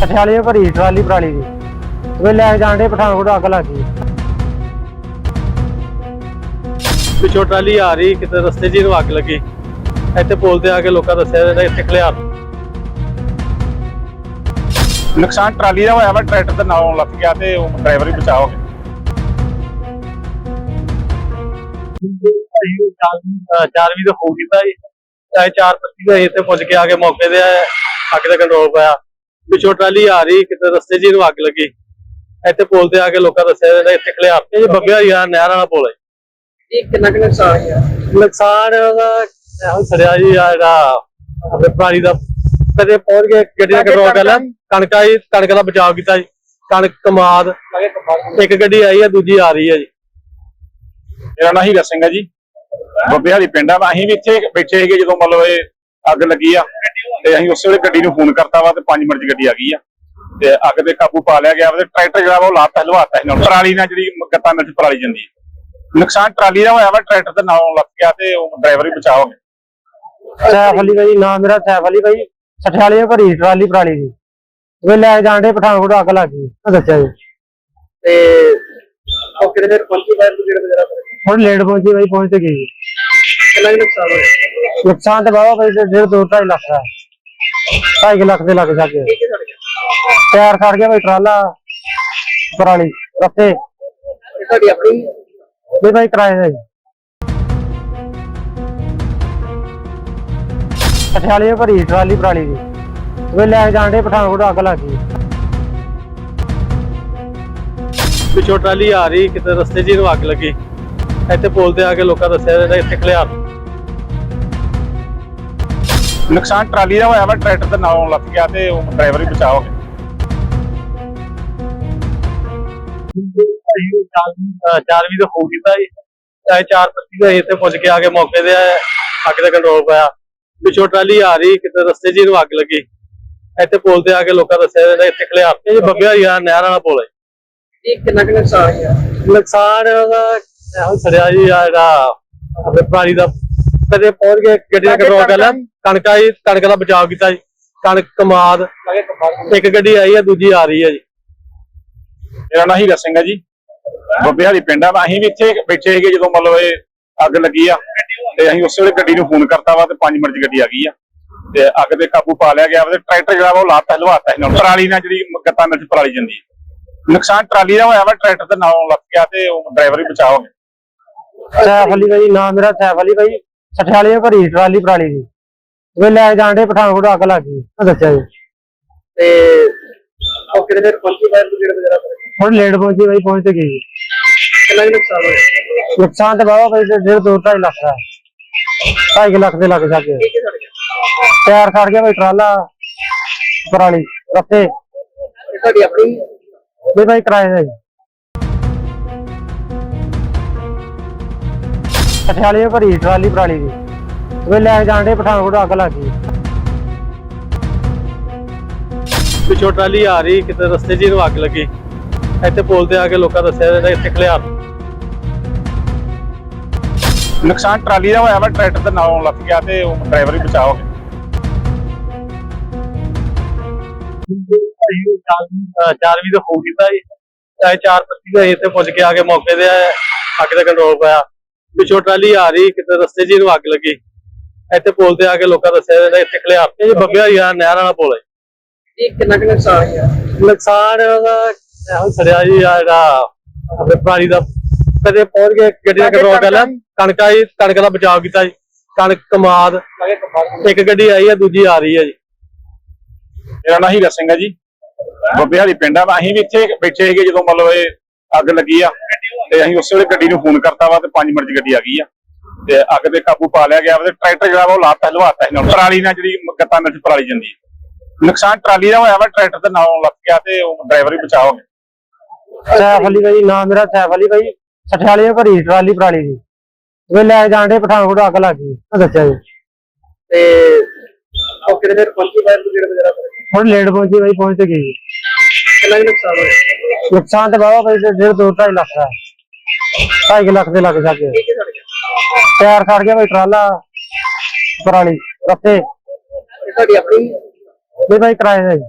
ਪਟਿਆਲੇ ਭਰੀ ਟਰਾਲੀ ਪਰਾਲੀ ਦੀ ਵੇ ਲੈ ਕੇ ਜਾਣ ਦੇ ਪਠਾਨਕੋਟ ਅੱਗ ਲੱਗ ਗਈ। ਪਿੱਛੋਂ ਟਰਾਲੀ ਆ ਰਹੀ ਕਿਤੇ ਰਸਤੇ 'ਚ ਹੀ ਨੂੰ ਅੱਗ ਲੱਗੀ। ਇੱਥੇ ਪੁਲ ਤੇ ਆ ਕੇ ਲੋਕਾਂ ਦੱਸਿਆ ਜਾਂਦਾ ਇੱਥੇ ਖਲਿਆਰ। ਨੁਕਸਾਨ ਟਰਾਲੀ ਦਾ ਹੋਇਆ ਵਾ ਟਰੈਕਟਰ ਦੇ ਨਾਲੋਂ ਲੱਗ ਗਿਆ ਤੇ ਉਹ ਡਰਾਈਵਰ ਵੀ ਬਚਾ ਹੋ ਗਿਆ। ਚਾਰ ਵੀ ਤਾਂ ਹੋ ਕੀਤਾ ਜੀ ਚਾਹੇ ਚਾਰ ਪੱਤੀ ਦਾ ਇੱਥੇ ਪੁੱਜ ਕੇ ਆ ਕੇ ਮੌਕੇ ਤੇ ਅੱਗ ਦਾ ਕੰਟਰੋਲ ਪਾਇਆ। ਪਿੱਛੋਂ ਟਰਾਲੀ ਆ ਰਹੀ ਕਿਤੇ ਰਸਤੇ 'ਚ ਹੀ ਨੂੰ ਅੱਗ ਲੱਗੀ। ਇੱਥੇ ਪੁਲ ਤੇ ਆ ਕੇ ਲੋਕਾਂ ਦੱਸਿਆ ਜਾਂਦਾ ਇੱਥੇ ਖਲਿਆਰ ਤੇ ਜੀ ਬੱਬਿਆ ਯਾਰ ਨਹਿਰ ਵਾਲਾ ਪੁਲ ਹੈ। ਇਹ ਕਿੰਨਾ ਕੁ ਨੁਕਸਾਨ ਹੋਇਆ? ਨੁਕਸਾਨ ਉਹਦਾ ਇਹੋ ਸੜਿਆ ਜੀ ਆ ਜਿਹੜਾ ਆਪਣੇ ਪ੍ਰਾਣੀ ਦਾ ਕਦੇ ਪਹੁੰਚ ਕੇ ਗੱਡੀ ਦਾ ਕੰਟਰੋਲ ਕਰ ਲਿਆ। ਕਣਕਾਂ ਜੀ ਕਣਕ ਦਾ ਬਚਾਅ ਕੀਤਾ ਜੀ। ਕਣਕ ਕਮਾਦ ਇੱਕ ਗੱਡੀ ਆਈ ਹੈ ਦੂਜੀ ਆ ਰਹੀ ਹੈ ਜੀ। ਮੇਰਾ ਨਾਂ ਹੀਰਾ ਸਿੰਘ ਹੈ ਜੀ। ਬੱਬੇ ਹਾਲੀ ਪਿੰਡ ਆ ਅਸੀਂ ਵੀ ਇੱਥੇ ਬੈਠੇ ਸੀਗੇ ਜਦੋਂ ਮਤਲਬ ਇਹ ਅੱਗ ਲੱਗੀ ਆ ਤੇ ਅਸੀਂ ਉਸੇ ਵੇਲੇ ਗੱਡੀ ਨੂੰ ਫੋਨ ਕਰਤਾ ਵਾ ਤੇ 5 ਮਿੰਟ 'ਚ ਗੱਡੀ ਆ ਗਈ ਆ। ਤੇ ਅੱਗ ਤੇ ਕਾਬੂ ਪਾ ਲਿਆ ਗਿਆ ਤੇ ਟਰੈਕਟਰ ਜਿਹੜਾ ਵਾ ਉਹ ਲਾਤਾ ਹਲਵਾਤਾ ਸੀ ਨਾਲ ਪਰਾਲੀ ਨਾਲ ਜਿਹੜੀ ਗੱਤਾਂ ਵਿੱਚ ਪਰਾਲੀ ਜਾਂਦੀ ਹੈ ਨੁਕਸਾਨ ਟਰਾਲੀ ਦਾ ਹੋਇਆ ਵਾ ਟਰੈਕਟਰ ਦੇ ਨਾਲੋਂ ਲੱਗ ਗਿਆ ਤੇ ਉਹ ਡਰਾਈਵਰ ਵੀ ਬਚਾ ਹੋ ਗਿਆ। ਸੈਫ ਅਲੀ ਭਾਈ ਨਾਮ ਮੇਰਾ ਸੈਫ ਅਲੀ ਭਾਈ ਪਟਿਆਲੇ ਭਰੀ ਟਰਾਲੀ ਪਰਾਲੀ ਦੀ। ਵੇ ਲੈ ਕੇ ਜਾਣ ਦੇ ਪਠਾਨਕੋਟ ਅੱਗ ਲੱਗ ਗਈ ਮੈਂ ਦੱਸਿਆ ਜੀ। ਤੇ ਉਹ ਕਿਹੜੇ ਦੇ ਪਹੁੰਚੀ ਬਾਹਰ ਜਿਹੜੇ ਵਗੈਰਾ ਹੁਣ ਲੇਟ ਪਹੁੰਚੀ ਭਾਈ ਪਹੁੰਚ ਤੇ ਗਈ। ਕਿੰਨਾ ਨੁਕਸਾਨ ਹੋਇਆ? ਨੁਕਸਾਨ ਤਾਂ ਬਾਬਾ ਭਾਈ ਤੇ ਡੇਢ ਦੋ ਢਾਈ ਲੱਖ ਦਾ। ਢਾਈ ਕੁ ਲੱਖ ਦੇ ਲੱਗ ਜਾ ਕੇ ਟਾਇਰ ਖੜ ਗਿਆ ਭਾਈ ਟਰਾਲਾ ਪਰਾਲੀ ਰੱਤੇ ਤੁਹਾਡੀ ਆਪਣੀ? ਵੀ ਭਾਈ ਕਿਰਾਏ ਦਾ ਜੀ। ਪਟਿਆਲੇ ਭਰੀ ਟਰਾਲੀ ਪਰਾਲੀ ਦੀ ਵੇ ਲੈ ਕੇ ਜਾਣ ਦੇ ਪਠਾਨਕੋਟ ਅੱਗ ਲੱਗ ਗਈ। ਪਿੱਛੋਂ ਟਰਾਲੀ ਆ ਰਹੀ ਕਿਤੇ ਰਸਤੇ 'ਚ ਹੀ ਨੂੰ ਅੱਗ ਲੱਗੀ। ਇੱਥੇ ਪੁਲ ਤੇ ਆ ਕੇ ਲੋਕਾਂ ਦੱਸਿਆ ਜਾਂਦਾ ਇੱਥੇ ਖਲਿਆਰ ਨੁਕਸਾਨ ਟਰਾਲੀ ਦਾ ਹੋਇਆ ਵਾ ਟਰੈਕਟਰ ਦੇ ਨਾਲੋਂ ਲੱਗ ਗਿਆ ਤੇ ਉਹ ਡਰਾਈਵਰ ਵੀ ਬਚਾ ਹੋ ਗਿਆ। ਚਾਰ ਵੀ ਤਾਂ ਹੋ ਕੀਤਾ ਜੀ। ਚਾਹੇ ਚਾਰ ਪੱਤੀ ਦਾ ਇੱਥੇ ਪੁੱਜ ਕੇ ਆ ਕੇ ਮੌਕੇ ਤੇ ਅੱਗ ਦਾ ਕੰਟਰੋਲ ਪਾਇਆ। ਪਿੱਛੋਂ ਟਰਾਲੀ ਆ ਰਹੀ ਕਿਤੇ ਰਸਤੇ 'ਚ ਹੀ ਨੂੰ ਅੱਗ ਲੱਗੀ। ਇੱਥੇ ਪੁਲ ਤੇ ਆ ਕੇ ਲੋਕਾਂ ਦੱਸਿਆ ਜਾਂਦਾ ਇੱਥੇ ਖਲਿਆਰ ਤੇ ਜੀ ਬੱਬਿਆ ਯਾਰ ਨਹਿਰ ਵਾਲਾ ਪੁਲ ਹੈ ਇਹ ਕਿੰਨਾ ਕੁ ਨੁਕਸਾਨ ਹੋਇਆ? ਨੁਕਸਾਨ ਉਹਦਾ ਇਹੋ ਸੜਿਆ ਜੀ ਆ ਜਿਹੜਾ ਆਪਣੇ ਪ੍ਰਾਣੀ ਦਾ ਕਦੇ ਪਹੁੰਚ ਕੇ ਗੱਡੀ ਦਾ ਕੰਟਰੋਲ ਕਰ ਲਿਆ। ਕਣਕਾਂ ਜੀ ਕਣਕ ਦਾ ਬਚਾਅ ਕੀਤਾ ਜੀ। ਕਣਕ ਕਮਾਦ ਇੱਕ ਗੱਡੀ ਆਈ ਹੈ ਦੂਜੀ ਆ ਰਹੀ ਹੈ ਜੀ। ਮੇਰਾ ਨਾਂ ਹੀਰਾ ਸਿੰਘ ਹੈ ਜੀ। ਬੱਬੇ ਹਾਲੀ ਪਿੰਡ ਆ। ਅਸੀਂ ਵੀ ਇੱਥੇ ਬੈਠੇ ਸੀਗੇ ਜਦੋਂ ਮਤਲਬ ਇਹ ਅੱਗ ਲੱਗੀ ਆ। ਤੇ ਅਸੀਂ ਉਸੇ ਵੇਲੇ ਗੱਡੀ ਨੂੰ ਫੋਨ ਕਰਤਾ ਵਾ ਤੇ 5 ਮਿੰਟ 'ਚ ਗੱਡੀ ਆ ਗਈ ਆ। ਤੇ ਅੱਗ ਤੇ ਕਾਬੂ ਪਾ ਲਿਆ ਗਿਆ ਤੇ ਟਰੈਕਟਰ ਜਿਹੜਾ ਵਾ ਉਹ ਲਾਤਾ ਹਲਵਾਤਾ ਸੀ ਨਾਲ ਪਰਾਲੀ ਨਾਲ ਜਿਹੜੀ ਗੱਤਾਂ ਵਿੱਚ ਪਰਾਲੀ ਜਾਂਦੀ ਹੈ ਨੁਕਸਾਨ ਟਰਾਲੀ ਦਾ ਹੋਇਆ ਵਾ ਟਰੈਕਟਰ ਦੇ ਨਾਲੋਂ ਲੱਗ ਗਿਆ ਤੇ ਉਹ ਡਰਾਈਵਰ ਹੋ ਗਿਆ। ਸੈਫ ਅਲੀ ਭਾਈ ਨਾਮ ਮੇਰਾ ਸੈਫ ਅਲੀ ਭਾਈ ਪਟਿਆਲੇ ਭਰੀ ਟਰਾਲੀ ਪਰਾਲੀ ਦੀ ਵੇ ਲੈ ਜਾਣ ਦੇ ਪਠਾਨਕੋਟ ਅੱਗ ਲੱਗ ਗਈ ਮੈਂ ਦੱਸਿਆ ਜੀ। ਤੇ ਉਹ ਕਿਹੜੇ ਦੇ ਪਹੁੰਚੀ ਬਾਹਰ ਜਿਹੜੇ ਵਗੈਰਾ ਹੁਣ ਲੇਟ ਪਹੁੰਚੀ ਭਾਈ ਪਹੁੰਚ ਤੇ ਗਈ ਕਿੰਨਾ ਕੁ ਨੁਕਸਾਨ ਹੋਇਆ? ਨੁਕਸਾਨ ਤਾਂ ਬਾਬਾ ਭਾਈ ਤੇ ਡੇਢ ਦੋ ਢਾਈ ਲੱਖ ਦਾ। ਢਾਈ ਕੁ ਲੱਖ ਦੇ ਲੱਗ ਜਾ ਕੇ ਕੀ ਕੀ ਸੜ ਗਿਆ। ਟਾਇਰ ਖੜ ਗਿਆ ਭਾਈ ਟਰਾਲਾ ਪਰਾਲੀ ਰੱਤੇ ਇਹ ਤੁਹਾਡੀ ਆਪਣੀ? ਵੀ ਭਾਈ ਕਿਰਾਏ ਦਾ ਜੀ। ਪਟਿਆਲੇ ਭਰੀ ਟਰਾਲੀ ਪਰਾਲੀ ਦੀ। ਵੇ ਲੈ ਕੇ ਜਾਣ ਦੇ ਪਠਾਨਕੋਟ ਅੱਗ ਲੱਗ ਗਈ। ਪਿੱਛੋਂ ਟਰਾਲੀ ਆ ਰਹੀ ਕਿਤੇ ਰਸਤੇ 'ਚ ਹੀ ਨੂੰ ਅੱਗ ਲੱਗੀ। ਇੱਥੇ ਪੁਲ ਤੇ ਆ ਕੇ ਲੋਕਾਂ ਦੱਸਿਆ ਜਾਂਦਾ ਇੱਥੇ ਖਲਿਆਰ ਨੁਕਸਾਨ ਟਰਾਲੀ ਦਾ ਹੋਇਆ ਵਾ ਟਰੈਕਟਰ ਦੇ ਨਾਲੋਂ ਲੱਗ ਗਿਆ ਤੇ ਉਹ ਡਰਾਈਵਰ ਬਚਾ ਹੋ ਗਿਆ। ਚਾਰ ਵੀ ਤਾਂ ਹੋ ਕੀਤਾ ਜੀ ਚਾਹੇ ਚਾਰ ਪੱਤੀ ਦਾ ਇੱਥੇ ਪੁੱਜ ਕੇ ਆ ਕੇ ਮੌਕੇ ਤੇ ਅੱਗ ਦਾ ਕੰਟਰੋਲ ਪਾਇਆ। ਪਿੱਛੋਂ ਟਰਾਲੀ ਆ ਰਹੀ ਕਿਤੇ ਰਸਤੇ 'ਚ ਹੀ ਨੂੰ ਅੱਗ ਲੱਗੀ। ਇੱਥੇ ਪੁਲ ਤੇ ਆ ਕੇ ਲੋਕਾਂ ਦੱਸਿਆ ਜਾਂਦਾ ਇੱਥੇ ਖਲਿਆਰ ਤੇ ਜੀ ਬੱਬਿਆ ਯਾਰ ਨਹਿਰ ਵਾਲਾ ਪੁਲ ਹੈ ਇਹ ਕਿੰਨਾ ਕੁ ਨੁਕਸਾਨ ਹੋਇਆ? ਨੁਕਸਾਨ ਉਹਦਾ ਇਹੋ ਸੜਿਆ ਜੀ ਆ ਜਿਹੜਾ ਆਪਣੇ ਪ੍ਰਾਣੀ ਦਾ ਕਦੇ ਪਹੁੰਚ ਕੇ ਗੱਡੀ ਦਾ ਕੰਟਰੋਲ ਕਰ ਲਿਆ। ਕਣਕਾਂ ਜੀ ਕਣਕ ਦਾ ਬਚਾਅ ਕੀਤਾ ਜੀ। ਕਣਕ ਕਮਾਦ ਇੱਕ ਗੱਡੀ ਆਈ ਹੈ ਦੂਜੀ ਆ ਰਹੀ ਹੈ ਜੀ। ਮੇਰਾ ਨਾਂ ਹੀਰਾ ਸਿੰਘ ਹੈ ਜੀ। ਬੱਬੇ ਹਾਲੀ ਪਿੰਡ ਆ ਅਸੀਂ ਵੀ ਇੱਥੇ ਬੈਠੇ ਸੀਗੇ ਜਦੋਂ ਮਤਲਬ ਇਹ ਅੱਗ ਲੱਗੀ ਆ ਤੇ ਅਸੀਂ ਉਸੇ ਵੇਲੇ ਗੱਡੀ ਨੂੰ ਫੋਨ ਕਰਤਾ ਵਾ ਤੇ 5 ਮਿੰਟ 'ਚ ਗੱਡੀ ਆ ਗਈ ਆ। ਤੇ ਅੱਗ ਤੇ ਕਾਬੂ ਪਾ ਲਿਆ ਗਿਆ ਵਾ ਤੇ ਟਰੈਕਟਰ ਜਿਹੜਾ ਵਾ ਉਹ ਲਾਤਾ ਹਲਵਾਤਾ ਸੀ ਨਾਲ। ਪਰਾਲੀ ਨਾਲ ਜਿਹੜੀ ਗੱਤਾਂ ਵਿੱਚ ਪਰਾਲੀ ਜਾਂਦੀ ਹੈ ਨੁਕਸਾਨ ਟਰਾਲੀ ਦਾ ਹੋਇਆ ਵਾ ਟਰੈਕਟਰ ਦੇ ਨਾਲੋਂ ਲੱਗ ਗਿਆ ਤੇ ਉਹ ਡਰਾਈਵਰ ਵੀ ਬਚਾ ਹੋ ਗਿਆ। ਸੈਫ ਅਲੀ ਭਾਈ ਨਾਮ ਮੇਰਾ ਸੈਫ ਅਲੀ ਭਾਈ ਪਟਿਆਲੇ ਭਰੀ ਟਰਾਲੀ ਪਰਾਲੀ ਦੀ। ਵੇ ਲੈ ਕੇ ਜਾਣ ਦੇ ਪਠਾਨਕੋਟ ਅੱਗ ਲੱਗ ਗਈ ਦੱਸਿਆ ਜੀ ਤੇ ਉਹ ਕਿਹੜੇ ਦੇ ਪਹੁੰਚੀ ਬਾਹਰ ਜਿਹੜੇ ਵਗੈਰਾ ਹੁਣ ਲੇਟ ਪਹੁੰਚੀ ਭਾਈ ਪਹੁੰਚ ਤੇ ਗਈ। ਕਿੰਨਾ ਨੁਕਸਾਨ ਹੋਇਆ? ਨੁਕਸਾਨ ਤਾਂ ਬਾਬਾ ਭਾਈ ਡੇਢ ਦੋ ਢਾਈ ਲੱਖ ਦਾ। ਢਾਈ ਕੁ ਲੱਖ ਦੇ ਲੱਗ ਜਾ ਕੇ ਕੀ ਕੀ ਸੜ ਗਿਆ ਟਾਇਰ ਖੜ ਗਿਆ ਭਾਈ ਟਰਾਲਾ ਪਰਾਲੀ ਰੱਤੇ ਇਹ ਤੁਹਾਡੀ ਆਪਣੀ? ਵੀ ਭਾਈ ਕਿਰਾਏ ਦਾ ਜੀ